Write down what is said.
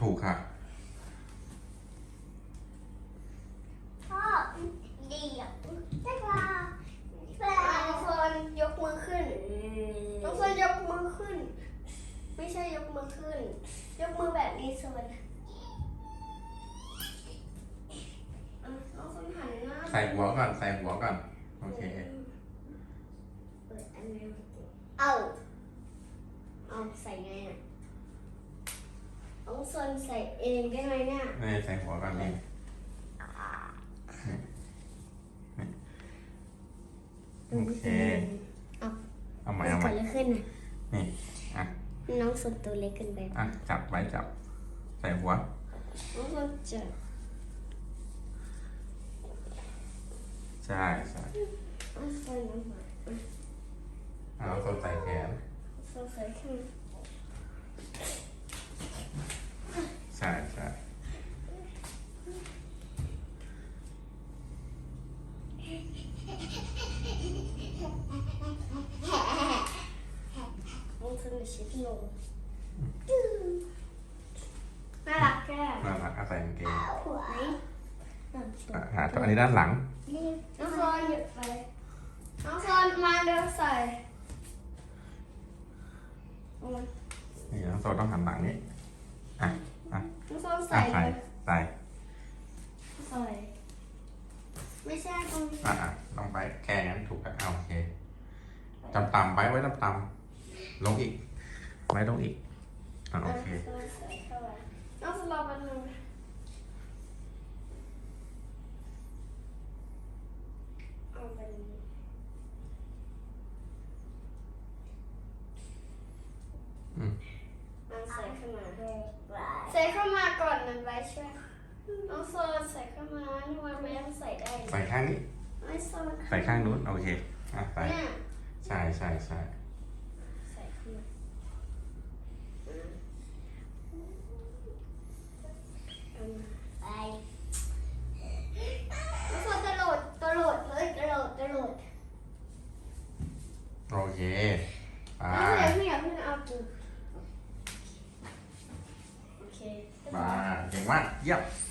ถูกค่ะ พ่อดีอะได้ปลาปลาน้องโฟนยกมือขึ้นน้องโฟนยกมือขึ้น ไม่ใช่ยกมือขึ้น ยกมือแบบนี้โซนอะน้องโฟนหันหน้าใส่หัวก่อน ใส่หัวก่อน โอเค เปิดอันนี้เอาเอาใส่ไง อะน้องโซนใส่เองได้ไหมเนี่ยนี่ใส่หัวก่อนนี่โอเคเอาใหม่มันเอาใหเกิม่ดอะไรขึ้นน่ะนี่อะน้องโซนตัวเล็กเกินไปอะจับไว้จับ ใส่หัวน้องโซนเจอใช่ใช่น้องโซนน้องหมาเอาคนใส่แขนโซนใส่ขึ้น ใช่ใช่ น้องโซนจะ ชิดลงน่ารักแก่น่ารักอะใส่กางเกงหัวไหนอะหาตัวอันนี้ด้านหลัง น้องโซนหยุดไป น้องโซนมาเดินใส่เอามานี่น้องโซต้องหันหลังนี้อะอะน้องโซนอะใส่ใส่เลยใส่ใส่ ไม่ใช่ตรงนี้อะอะลงไปแค่นั้นถูกแล้วอะโอเคต่ำๆไว้ไว้ต่ำๆลงอีก ไว้ลงอีก อะโอเคน้องโซนใส่เข้าไปน้องโซนรอแป๊บนึงเอาไปเลยอืมมันใส่เข้ามาใส่เข้ามาก่อนมันไว้ใช่ไหมน้องโซนใส่เข้ามานี่มันไม่ยังใส่ได้เลยใส่ข้างนี้ไม่โซนใส่ข้างนู้นโอเคอะใส่เนี่ยใช่ใช่ใช่ใส่เข้ามาอืมเอามา ไปน้องโซนกระโดดกระโดดเลยกระโดดกระโดดโอเคไปน้องโซนอย่าเพิ่งอย่าเพิ่งเอาจริงโอเค มาเก่งมากเยี่ยมเ